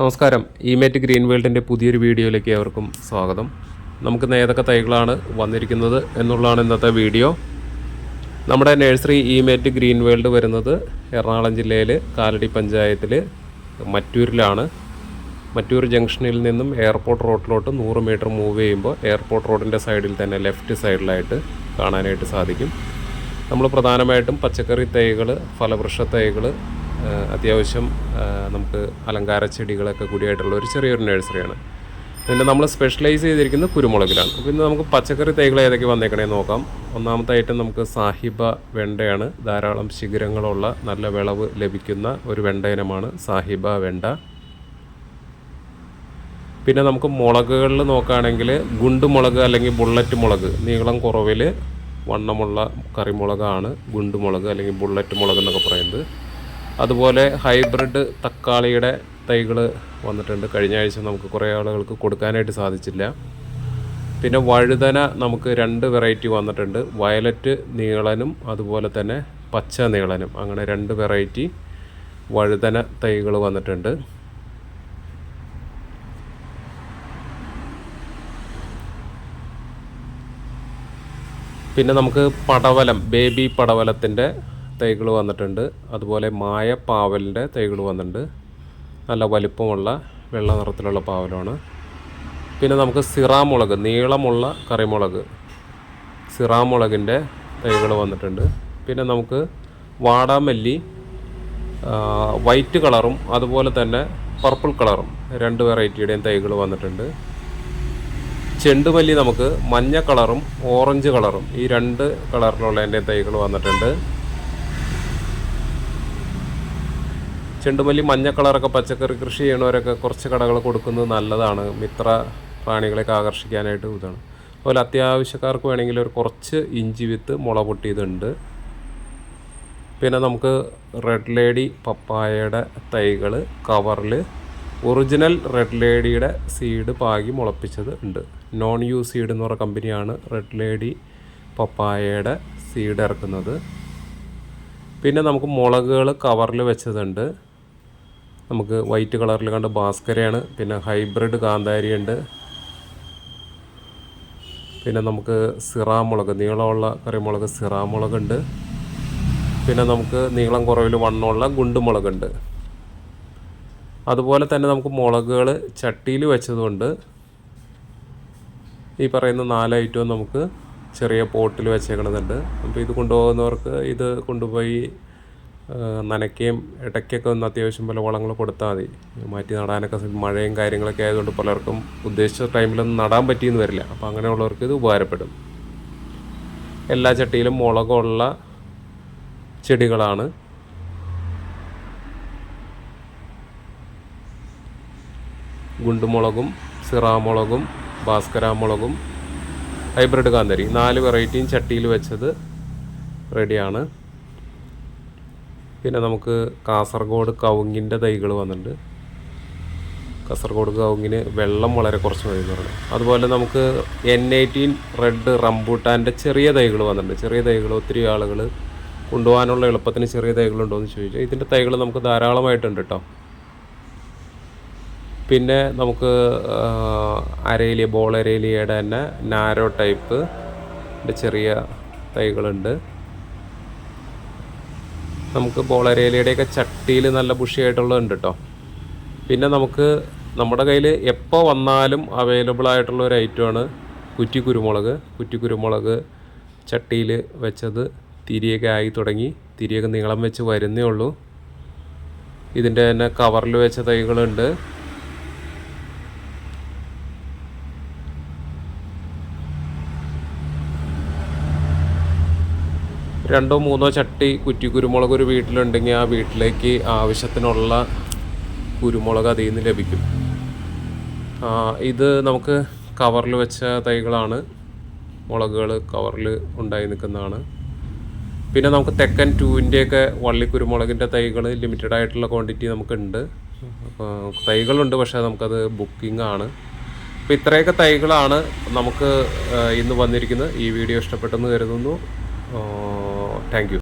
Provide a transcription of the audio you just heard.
നമസ്കാരം. ഇമേറ്റ് ഗ്രീൻ വേൾഡിന്റെ പുതിയൊരു വീഡിയോയിലേക്ക് ഏവർക്കും സ്വാഗതം. നമുക്ക് ഏതൊക്കെ തൈകളാണ് വന്നിരിക്കുന്നത് എന്നുള്ളതാണ് ഇന്നത്തെ വീഡിയോ. നമ്മുടെ നഴ്സറി ഇമേറ്റ് ഗ്രീൻ വേൾഡ് വരുന്നത് എറണാകുളം ജില്ലയിൽ കാലടി പഞ്ചായത്തിൽ മറ്റൂരിലാണ്. മറ്റൂർ ജംഗ്ഷനിൽ നിന്നും എയർപോർട്ട് റോഡിലോട്ട് നൂറ് മീറ്റർ മൂവ് ചെയ്യുമ്പോൾ എയർപോർട്ട് റോഡിന്റെ സൈഡിൽ തന്നെ ലെഫ്റ്റ് സൈഡിലായിട്ട് കാണാനായിട്ട് സാധിക്കും. നമ്മൾ പ്രധാനമായിട്ടും പച്ചക്കറി തൈകൾ ഫലവൃക്ഷ തൈകൾ അത്യാവശ്യം നമുക്ക് അലങ്കാര ചെടികളൊക്കെ കൂടിയായിട്ടുള്ള ഒരു ചെറിയൊരു നഴ്സറിയാണ്. പിന്നെ നമ്മൾ സ്പെഷ്യലൈസ് ചെയ്തിരിക്കുന്നത് കുരുമുളകിലാണ്. അപ്പോൾ ഇന്ന് നമുക്ക് പച്ചക്കറി തൈകൾ ഏതൊക്കെ വന്നേക്കണേ നോക്കാം. ഒന്നാമത്തെ ഐറ്റം നമുക്ക് സാഹിബ വെണ്ടയാണ്. ധാരാളം ശിഖരങ്ങളുള്ള നല്ല വിളവ് ലഭിക്കുന്ന ഒരു വെണ്ട ഇനമാണ് സാഹിബ വെണ്ട. പിന്നെ നമുക്ക് മുളകുകളിൽ നോക്കുകയാണെങ്കിൽ ഗുണ്ടുമുളക് അല്ലെങ്കിൽ ബുള്ളറ്റ് മുളക് നീളം കുറവിൽ വണ്ണമുള്ള കറിമുളകാണ് ഗുണ്ടുമുളക് അല്ലെങ്കിൽ ബുള്ളറ്റ് മുളക് എന്നൊക്കെ പറയുന്നത്. അതുപോലെ ഹൈബ്രിഡ് തക്കാളിയുടെ തൈകൾ വന്നിട്ടുണ്ട്. കഴിഞ്ഞ ആഴ്ച നമുക്ക് കുറേ ആളുകൾക്ക് കൊടുക്കാനായിട്ട് സാധിച്ചില്ല. പിന്നെ വഴുതന നമുക്ക് രണ്ട് വെറൈറ്റി വന്നിട്ടുണ്ട്. വയലറ്റ് നീളനും അതുപോലെ തന്നെ പച്ച നീളനും. അങ്ങനെ രണ്ട് വെറൈറ്റി വഴുതന തൈകൾ വന്നിട്ടുണ്ട്. പിന്നെ നമുക്ക് പടവലം ബേബി പടവലത്തിന്റെ തൈകൾ വന്നിട്ടുണ്ട്. അതുപോലെ മായ പാവലിന്റെ തൈകൾ വന്നിട്ടുണ്ട്. നല്ല വലിപ്പമുള്ള വെള്ള നിറത്തിലുള്ള പാവലാണ്. പിന്നെ നമുക്ക് സിറാമുളക് നീളമുള്ള കറിമുളക് സിറാമുളകിന്റെ തൈകൾ വന്നിട്ടുണ്ട്. പിന്നെ നമുക്ക് വാടാമല്ലി വൈറ്റ് കളറും അതുപോലെ തന്നെ പർപ്പിൾ കളറും രണ്ട് വെറൈറ്റിയുടെയും തൈകൾ വന്നിട്ടുണ്ട്. ചെണ്ടുമല്ലി നമുക്ക് മഞ്ഞ കളറും ഓറഞ്ച് കളറും ഈ രണ്ട് കളറിലുള്ളതിന്റെ തൈകൾ വന്നിട്ടുണ്ട്. ചെണ്ടുമല്ലി മഞ്ഞ കളറൊക്കെ പച്ചക്കറി കൃഷി ചെയ്യണവരൊക്കെ കുറച്ച് കടകൾ കൊടുക്കുന്നത് നല്ലതാണ്. മിത്ര പ്രാണികളെയൊക്കെ ആകർഷിക്കാനായിട്ട് ഇതാണ്. അതുപോലെ അത്യാവശ്യക്കാർക്ക് വേണമെങ്കിൽ ഒരു കുറച്ച് ഇഞ്ചി വിത്ത് മുള പൊട്ടിയതുണ്ട്. പിന്നെ നമുക്ക് റെഡ് ലേഡി പപ്പായയുടെ തൈകൾ കവറിൽ ഒറിജിനൽ റെഡ് ലേഡിയുടെ സീഡ് പാകി മുളപ്പിച്ചത് ഉണ്ട്. നോൺ യു സീഡ് എന്ന് പറയുന്ന കമ്പനിയാണ് റെഡ് ലേഡി പപ്പായയുടെ സീഡ് ഇറക്കുന്നത്. പിന്നെ നമുക്ക് മുളകുകൾ കവറിൽ വെച്ചതുണ്ട്. നമുക്ക് വൈറ്റ് കളറിൽ കണ്ട ഭാസ്കരയാണ്. പിന്നെ ഹൈബ്രിഡ് കാന്താരിയുണ്ട്. പിന്നെ നമുക്ക് സിറാമുളക് നീളമുള്ള കറിമുളക് സിറാമുളകുണ്ട്. പിന്നെ നമുക്ക് നീളം കുറവിൽ വണ്ണമുള്ള ഗുണ്ടുമുളകുണ്ട്. അതുപോലെ തന്നെ നമുക്ക് മുളകുകൾ ചട്ടിയിൽ വെച്ചതുകൊണ്ട് ഈ പറയുന്ന നാല് ഐറ്റവും നമുക്ക് ചെറിയ പോട്ടിൽ വെച്ചേക്കണതുണ്ട്. അപ്പോൾ ഇത് കൊണ്ടുപോകുന്നവർക്ക് ഇത് കൊണ്ടുപോയി നനയ്ക്കുകയും ഇടയ്ക്കൊക്കെ ഒന്ന് അത്യാവശ്യം പല വളങ്ങൾ കൊടുത്താൽ മതി. മാറ്റി നടാനൊക്കെ മഴയും കാര്യങ്ങളൊക്കെ ആയതുകൊണ്ട് പലർക്കും ഉദ്ദേശിച്ച ടൈമിലൊന്നും നടാൻ പറ്റിയെന്ന് വരില്ല. അപ്പോൾ അങ്ങനെയുള്ളവർക്ക് ഇത് ഉപകാരപ്പെടും. എല്ലാ ചട്ടിയിലും മുളകുള്ള ചെടികളാണ്. ഗുണ്ടുമുളകും സിറാമുളകും ഭാസ്കരാമുളകും ഹൈബ്രിഡ് കാന്തരി. നാല് വെറൈറ്റിയും ചട്ടിയിൽ വെച്ചത് റെഡിയാണ്. പിന്നെ നമുക്ക് കാസർഗോഡ് കവുങ്ങിന്റെ തൈകൾ വന്നിട്ടുണ്ട്. കാസർഗോഡ് കവുങ്ങിന് വെള്ളം വളരെ കുറച്ച് കഴിയുന്നുണ്ട് അതുപോലെ നമുക്ക് എൻ എയ്റ്റീൻ റെഡ് റംബൂട്ടാന്റെ ചെറിയ തൈകൾ വന്നിട്ടുണ്ട്. ചെറിയ തൈകൾ ഒത്തിരി ആളുകൾ കൊണ്ടുപോകാനുള്ള എളുപ്പത്തിന് ചെറിയ തൈകളുണ്ടോ എന്ന് ചോദിച്ചാൽ ഇതിന്റെ തൈകൾ നമുക്ക് ധാരാളമായിട്ടുണ്ട് കേട്ടോ. പിന്നെ നമുക്ക് അരയിലി ബോൾ അരയിലിയുടെ തന്നെ നാരോ ടൈപ്പ് ചെറിയ തൈകളുണ്ട്. നമുക്ക് ബോളരേലയുടെയൊക്കെ ചട്ടിയിൽ നല്ല ബുഷിയായിട്ടുള്ളതുണ്ട് കേട്ടോ പിന്നെ നമുക്ക് നമ്മുടെ കയ്യിൽ എപ്പോൾ വന്നാലും അവൈലബിൾ ആയിട്ടുള്ള ഒരു ഐറ്റമാണ് കുറ്റി കുരുമുളക്. കുറ്റി കുരുമുളക് ചട്ടിയിൽ വെച്ചത് തിരിയൊക്കെ ആയി തുടങ്ങി. തിരിയൊക്കെ നീളം വെച്ച് വരുന്നേ ഉള്ളൂ. ഇതിന്റെ തന്നെ കവറിൽ വെച്ച തൈകളുണ്ട്. രണ്ടോ മൂന്നോ ചട്ടി കുറ്റി കുരുമുളക് ഒരു വീട്ടിലുണ്ടെങ്കിൽ ആ വീട്ടിലേക്ക് ആവശ്യത്തിനുള്ള കുരുമുളക് അതിൽ നിന്ന് ലഭിക്കും. ഇത് നമുക്ക് കവറിൽ വെച്ച തൈകളാണ്. മുളകുകൾ കവറിൽ ഉണ്ടായി നിൽക്കുന്നതാണ്. പിന്നെ നമുക്ക് തെക്കൻ ടൂവിന്റെയൊക്കെ വള്ളി കുരുമുളകിന്റെ തൈകൾ ലിമിറ്റഡ് ആയിട്ടുള്ള ക്വാണ്ടിറ്റി നമുക്കുണ്ട്. തൈകളുണ്ട് പക്ഷേ നമുക്കത് ബുക്കിംഗ് ആണ്. അപ്പോൾ ഇത്രയൊക്കെ തൈകളാണ് നമുക്ക് ഇന്ന് വന്നിരിക്കുന്നത്. ഈ വീഡിയോ ഇഷ്ടപ്പെട്ടെന്ന് കരുതുന്നു. Thank you